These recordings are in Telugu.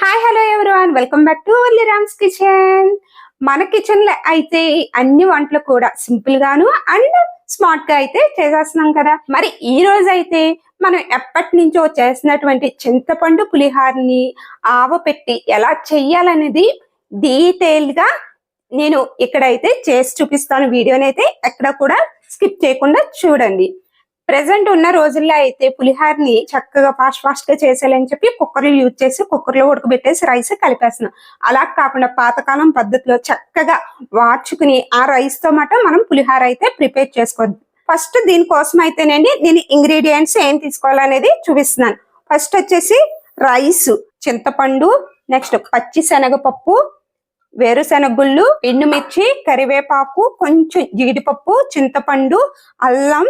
Hi hello everyone welcome back to Valli Ram's kitchen మన కిచెన్లో అయితే అన్ని వంటలు కూడా సింపుల్ గాను అండ్ స్మార్ట్గా అయితే చేసేస్తున్నాం కదా. మరి ఈ రోజు అయితే మనం ఎప్పటి నుంచో చేసినటువంటి చింతపండు పులిహారని ఆవపెట్టి ఎలా చెయ్యాలనేది డీటెయిల్గా నేను ఇక్కడైతే చేసి చూపిస్తాను. వీడియోని అయితే ఎక్కడ కూడా స్కిప్ చేయకుండా చూడండి. ప్రెసెంట్ ఉన్న రోజుల్లో అయితే పులిహార్ని చక్కగా ఫాస్ట్ ఫాస్ట్గా చేసేయాలని చెప్పి కుక్కర్లు యూజ్ చేసి కుక్కర్లో ఉడకబెట్టేసి రైస్ కలిపేస్తున్నాం. అలా కాకుండా పాతకాలం పద్ధతిలో చక్కగా వార్చుకుని ఆ రైస్తో మాట మనం పులిహార అయితే ప్రిపేర్ చేసుకోవద్దు. ఫస్ట్ దీనికోసం అయితేనండి నేను ఇంగ్రీడియంట్స్ ఏం తీసుకోవాలనేది చూపిస్తున్నాను. ఫస్ట్ వచ్చేసి రైస్ చింతపండు నెక్స్ట్ పచ్చి శనగపప్పు వేరుశనగుళ్ళు ఎండుమిర్చి కరివేపాకు కొంచెం జీడిపప్పు చింతపండు అల్లం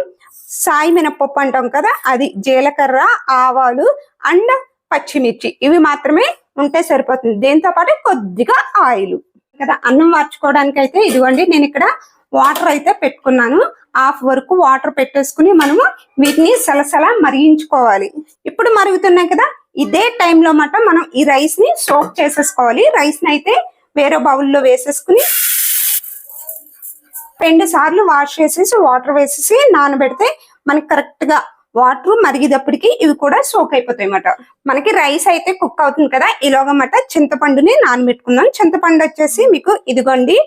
సాయి మినపప్పు అంటాం కదా అది జీలకర్ర ఆవాలు అండ్ పచ్చిమిర్చి. ఇవి మాత్రమే ఉంటే సరిపోతుంది. దీంతో పాటు కొద్దిగా ఆయిల్. కదా అన్నం వార్చుకోవడానికి అయితే ఇదిగోండి నేను ఇక్కడ వాటర్ అయితే పెట్టుకున్నాను. హాఫ్ వరకు వాటర్ పెట్టేసుకుని మనము వీటిని సలసల మరిగించుకోవాలి. ఇప్పుడు మరుగుతున్నాయి కదా ఇదే టైంలో మాట మనం ఈ రైస్ని సోక్ చేసేసుకోవాలి. రైస్ని అయితే వేరే బౌల్లో వేసేసుకుని రెండు సార్లు వాష్ చేసేసి వాటర్ వేసేసి నానబెడితే మనకి కరెక్ట్గా వాటర్ మరిగేటప్పటికి ఇవి కూడా సోక్ అయిపోతాయి అన్నమాట మనకి రైస్ అయితే కుక్ అవుతుంది కదా ఇలాగమాట చింతపండుని నానబెట్టుకుందాం చింతపండు వచ్చేసి మీకు ఇదిగోండి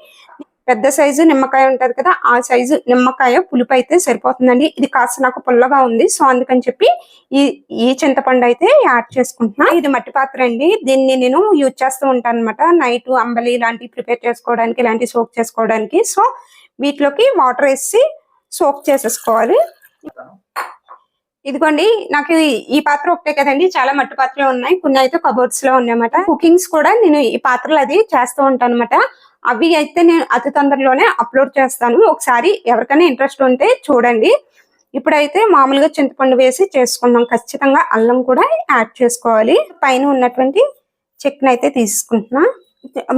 పెద్ద సైజు నిమ్మకాయ ఉంటుంది కదా ఆ సైజు నిమ్మకాయ పులుపు అయితే సరిపోతుందండి. ఇది కాస్త నాకు పుల్లగా ఉంది సో అందుకని చెప్పి ఈ ఈ చింతపండు అయితే యాడ్ చేసుకుంటున్నా. ఇది మట్టి పాత్ర అండి. దీన్ని నేను యూజ్ చేస్తూ ఉంటాను అనమాట నైట్ అంబలి ఇలాంటివి ప్రిపేర్ చేసుకోవడానికి ఇలాంటివి సోక్ చేసుకోవడానికి. సో వీటిలోకి వాటర్ వేసి సోక్ చేసేసుకోవాలి. ఇదిగోండి నాకు ఈ- ఈ పాత్ర ఒకటే కదండి. చాలా మట్టి పాత్రలు ఉన్నాయి. కొన్ని అయితే కబోర్డ్స్లో ఉన్నాయన్నమాట కుకింగ్స్ కూడా నేను ఈ పాత్రలు అది చేస్తూ ఉంటాను అనమాట అవి అయితే నేను అతి తొందరలోనే అప్లోడ్ చేస్తాను. ఒకసారి ఎవరికైనా ఇంట్రెస్ట్ ఉంటే చూడండి. ఇప్పుడైతే మామూలుగా చింతపండు వేసి చేసుకుందాం ఖచ్చితంగా అల్లం కూడా యాడ్ చేసుకోవాలి. పైన ఉన్నటువంటి చెక్ని అయితే తీసుకుంటున్నా.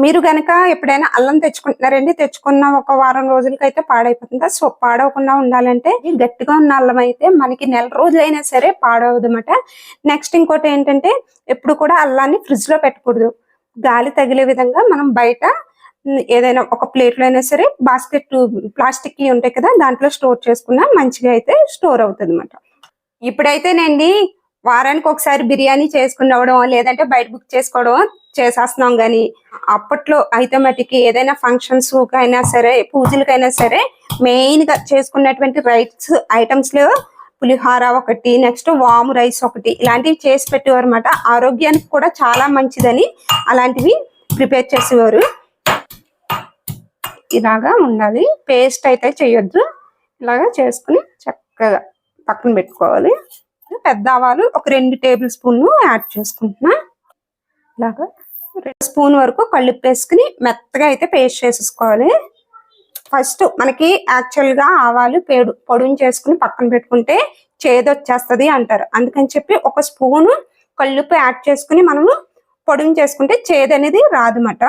మీరు గనక ఎప్పుడైనా అల్లం తెచ్చుకుంటున్నారండి తెచ్చుకున్న ఒక వారం రోజులకైతే పాడైపోతుందా? సో పాడవకుండా ఉండాలంటే గట్టిగా ఉన్న అల్లం అయితే మనకి నెల రోజులైనా సరే పాడవదన్నమాట. నెక్స్ట్ ఇంకోటి ఏంటంటే ఎప్పుడు కూడా అల్లాన్ని ఫ్రిడ్జ్లో పెట్టకూడదు. గాలి తగిలే విధంగా మనం బయట ఏదైనా ఒక ప్లేట్లో అయినా సరే బాస్కెట్ ప్లాస్టిక్కి ఉంటాయి కదా దాంట్లో స్టోర్ చేసుకున్నా మంచిగా అయితే స్టోర్ అవుతుంది అనమాట ఇప్పుడైతేనండి వారానికి ఒకసారి బిర్యానీ చేసుకుని లేదంటే బయట బుక్ చేసుకోవడం చేసేస్తున్నాం కానీ అప్పట్లో అయితే మటుకి ఏదైనా ఫంక్షన్స్ అయినా సరే పూజలకైనా సరే మెయిన్గా చేసుకున్నటువంటి రైట్స్ ఐటమ్స్లో పులిహోర ఒకటి నెక్స్ట్ వాము రైస్ ఒకటి ఇలాంటివి చేసి పెట్టేవారు ఆరోగ్యానికి కూడా చాలా మంచిదని అలాంటివి ప్రిపేర్ చేసేవారు. ఇలాగా ఉండాలి. పేస్ట్ అయితే చేయొద్దు. ఇలాగా చేసుకుని చక్కగా పక్కన పెట్టుకోవాలి. పెద్ద ఆవాలు ఒక రెండు టేబుల్ స్పూన్లు యాడ్ చేసుకుంటున్నా. ఇలాగా రెండు స్పూన్ వరకు కళ్ళుప్పు వేసుకుని మెత్తగా అయితే పేస్ట్ చేసేసుకోవాలి. ఫస్ట్ మనకి యాక్చువల్గా ఆవాలు పేడు పొడుని చేసుకుని పక్కన పెట్టుకుంటే చేదు వచ్చేస్తుంది అంటారు. అందుకని చెప్పి ఒక స్పూను కళ్ళుప్పు యాడ్ చేసుకుని మనము పొడుని చేసుకుంటే చేదు అనేది రాదన్నమాట.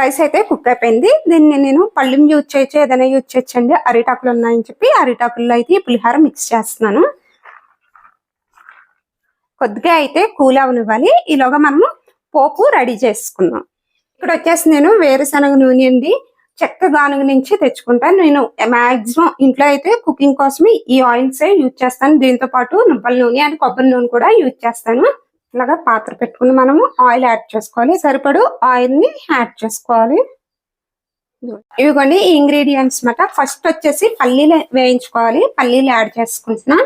రైస్ అయితే కుక్ అయిపోయింది. దీన్ని నేను పళ్ళెం యూజ్ చేయొచ్చు ఏదైనా యూజ్ చేయొచ్చండి. అరిటాకులు ఉన్నాయని చెప్పి అరిటాకుల్లో అయితే పులిహార మిక్స్ చేస్తున్నాను. కొద్దిగా అయితే కూల్ అవనివ్వాలి. ఈలోగా మనము పోపు రెడీ చేసుకుందాం. ఇక్కడ వచ్చేసి నేను వేరుశనగ నూనె అండి. చెక్క గానుగ నుంచి తెచ్చుకుంటాను. నేను మాక్సిమం ఇంట్లో అయితే కుకింగ్ కోసం ఈ ఆయిల్స్ యూజ్ చేస్తాను. దీంతో పాటు నువ్వుల నూనె అండ్ కొబ్బరి నూనె కూడా యూజ్ చేస్తాను. ఇలాగా పాత్ర పెట్టుకుని మనము ఆయిల్ యాడ్ చేసుకోవాలి. సరిపడు ఆయిల్ని యాడ్ చేసుకోవాలి. ఇవిగోండి ఈ ఇంగ్రీడియంట్స్ మాట ఫస్ట్ వచ్చేసి పల్లీలు వేయించుకోవాలి. పల్లీలు యాడ్ చేసుకుంటున్నా.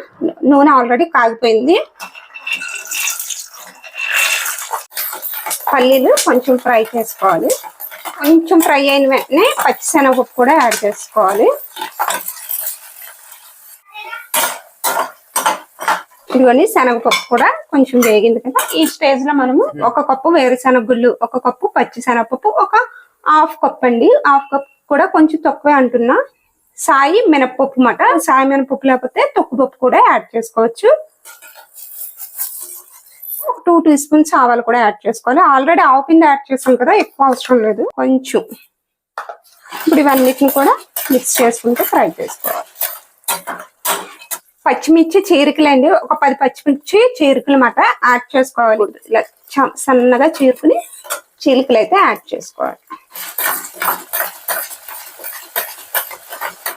నూనె ఆల్రెడీ కాగిపోయింది. పల్లీలు కొంచెం ఫ్రై చేసుకోవాలి. కొంచెం ఫ్రై అయిన వెంటనే పచ్చిశనగపప్పు కూడా యాడ్ చేసుకోవాలి. ఇదిగోని శనగపప్పు కూడా కొంచెం వేగింది కదా ఈ స్టేజ్లో మనము ఒక కప్పు వేరుశనగ గుళ్ళు ఒక కప్పు పచ్చి శనగపప్పు ఒక హాఫ్ కప్ అండి. హాఫ్ కప్ కూడా కొంచెం తక్కువే అంటున్నా. సాయి మినపప్పు మాట సాయి మినపప్పు లేకపోతే తొక్కుపప్పు కూడా యాడ్ చేసుకోవచ్చు. టూ టీ స్పూన్స్ ఆవాలు కూడా యాడ్ చేసుకోవాలి. ఆల్రెడీ ఆవు పిండి యాడ్ చేసాం కదా ఎక్కువ అవసరం లేదు. కొంచెం ఇప్పుడు ఇవన్నిటిని కూడా మిక్స్ చేసుకుంటే ఫ్రై చేసుకోవాలి. పచ్చిమిర్చి చీరికలు అండి ఒక పది పచ్చిమిర్చి చీరికలు మాట యాడ్ చేసుకోవాలి. ఇలా చ- సన్నగా చీరుకుని చీలికలు అయితే యాడ్ చేసుకోవాలి.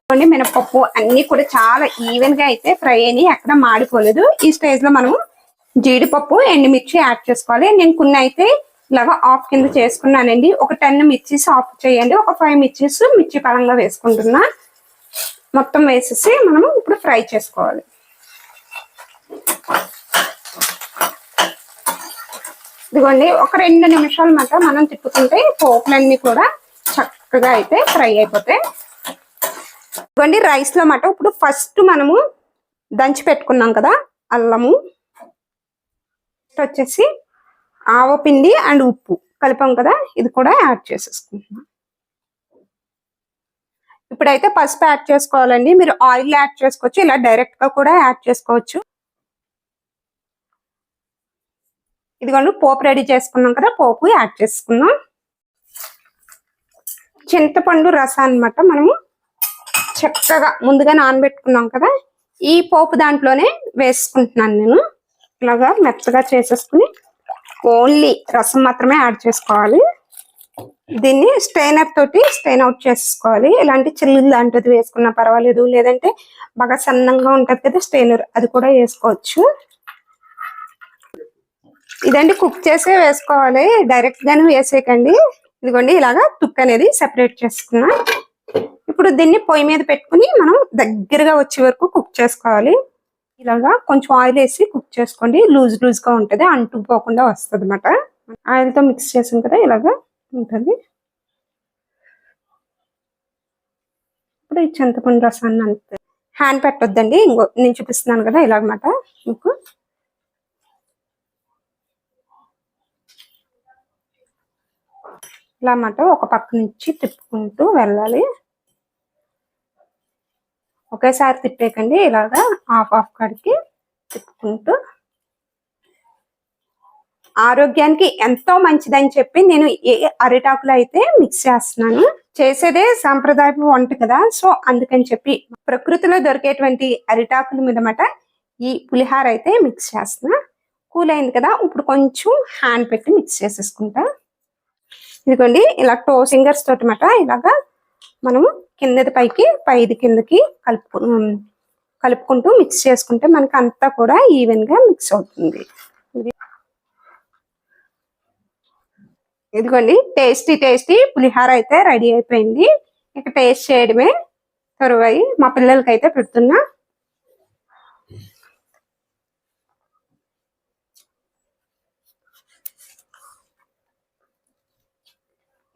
కొన్ని మినపప్పు అన్ని కూడా చాలా ఈవెన్గా అయితే ఫ్రై అయినాయి. ఎక్కడ మాడిపోలేదు. ఈ స్టేజ్లో మనం జీడిపప్పు ఎండుమిర్చి యాడ్ చేసుకోవాలి. నేను కొన్ని అయితే ఇలాగా ఆఫ్ కింద చేసుకున్నానండి. ఒక టెన్ మిర్చీస్ ఆఫ్ చేయండి. ఒక ఫైవ్ మిర్చీస్ మిర్చి పరంగా వేసుకుంటున్నా. మొత్తం వేసేసి మనం ఇప్పుడు ఫ్రై చేసుకోవాలి. ఇదిగోండి ఒక రెండు నిమిషాలు మాట మనం తిప్పుకుంటే పోపులన్నీ కూడా చక్కగా అయితే ఫ్రై అయిపోతాయి ఇదిగోండి రైస్లో మాట ఇప్పుడు ఫస్ట్ మనము దంచి పెట్టుకున్నాం కదా అల్లము. వచ్చేసి ఆవపిండి అండ్ ఉప్పు కలిపాం కదా ఇది కూడా యాడ్ చేసేసుకుంటున్నాం. ఇప్పుడైతే పసుపు యాడ్ చేసుకోవాలండి. మీరు ఆయిల్ యాడ్ చేసుకోవచ్చు. ఇలా డైరెక్ట్గా కూడా యాడ్ చేసుకోవచ్చు. ఇదిగోండి పోపు రెడీ చేసుకున్నాం కదా పోపు యాడ్ చేసుకున్నాం చింతపండు రసం అన్నమాట మనము. చక్కగా ముందుగా నానబెట్టుకున్నాం కదా ఈ పోపు దాంట్లోనే వేసుకుంటున్నాను నేను. ఇలాగా మెత్తగా చేసేసుకుని ఓన్లీ రసం మాత్రమే యాడ్ చేసుకోవాలి. దీన్ని స్టెయినర్ తోటి స్టెయిన్ అవుట్ చేసుకోవాలి. ఇలాంటి చిల్లు లాంటిది వేసుకున్నా పర్వాలేదు. లేదంటే బాగా సన్నంగా ఉంటుంది కదా స్టెయినర్ అది కూడా వేసుకోవచ్చు. ఇదండి కుక్ చేసే వేసుకోవాలి. డైరెక్ట్ గానే వేసేయకండి. ఇదిగోండి ఇలాగా తుక్ అనేది సెపరేట్ చేసుకున్నా. ఇప్పుడు దీన్ని పొయ్యి మీద పెట్టుకుని మనం దగ్గరగా వచ్చే వరకు కుక్ చేసుకోవాలి. ఇలాగా కొంచెం ఆయిల్ వేసి కుక్ చేసుకోండి. లూజ్ లూజ్గా ఉంటది అంటుకుపోకుండా వస్తుంది అనమాట ఆయిల్తో మిక్స్ చేసాం కదా ఇలాగా ఉంటుంది. ఇప్పుడు ఈ చింతపండు రసాన్ని అంతే. హ్యాండ్ పెట్టొద్దండి ఇంకో నేను చూపిస్తున్నాను కదా ఇలాగమాట మీకు. ఇలా అన్నమాట ఒక పక్క నుంచి తిప్పుకుంటూ వెళ్ళాలి. ఒకేసారి తిప్పేకండి ఇలాగా హాఫ్ హాఫ్ కాడికి తిప్పుకుంటూ ఆరోగ్యానికి ఎంతో మంచిదని చెప్పి నేను ఏ అరిటాకులు అయితే మిక్స్ చేస్తున్నాను. చేసేదే సాంప్రదాయపు వంట కదా. సో అందుకని చెప్పి ప్రకృతిలో దొరికేటువంటి అరిటాకుల మీద ఈ పులిహార అయితే మిక్స్ చేస్తున్నా. కూల్ అయింది కదా. ఇప్పుడు కొంచెం హ్యాండ్ పెట్టి మిక్స్ చేసేసుకుంటా. ఇదిగోండి ఇలా టో ఫింగర్స్ తోటి మాట ఇలాగా మనం కిందది పైకి పైది కిందకి కలుపు కలుపుకుంటూ మిక్స్ చేసుకుంటే మనకి అంతా కూడా ఈవెన్గా మిక్స్ అవుతుంది. ఇదిగోండి టేస్టీ టేస్టీ పులిహార అయితే రెడీ అయిపోయింది. ఇక టేస్ట్ చేయడమే తరువాయి. మా పిల్లలకి అయితే పెడుతున్నా.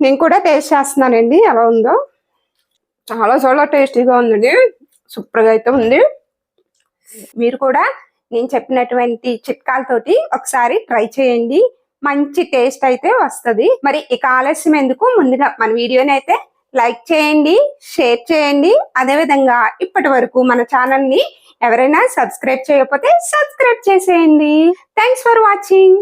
నేను కూడా టేస్ట్ చేస్తున్నానండి. ఎలా ఉందో. చాలా చాలా టేస్టీగా ఉందండి. సూపర్గా అయితే ఉంది. మీరు కూడా నేను చెప్పినటువంటి చిట్కాలతోటి ఒకసారి ట్రై చేయండి. మంచి టేస్ట్ అయితే వస్తది. మరి ఇక ఆలస్యం ఎందుకు? ముందుగా మన వీడియోని అయితే లైక్ చేయండి షేర్ చేయండి. అదే విధంగా ఇప్పటి వరకు మన ఛానల్ని ఎవరైనా సబ్స్క్రైబ్ చేయకపోతే సబ్స్క్రైబ్ చేసేయండి. Thanks for watching.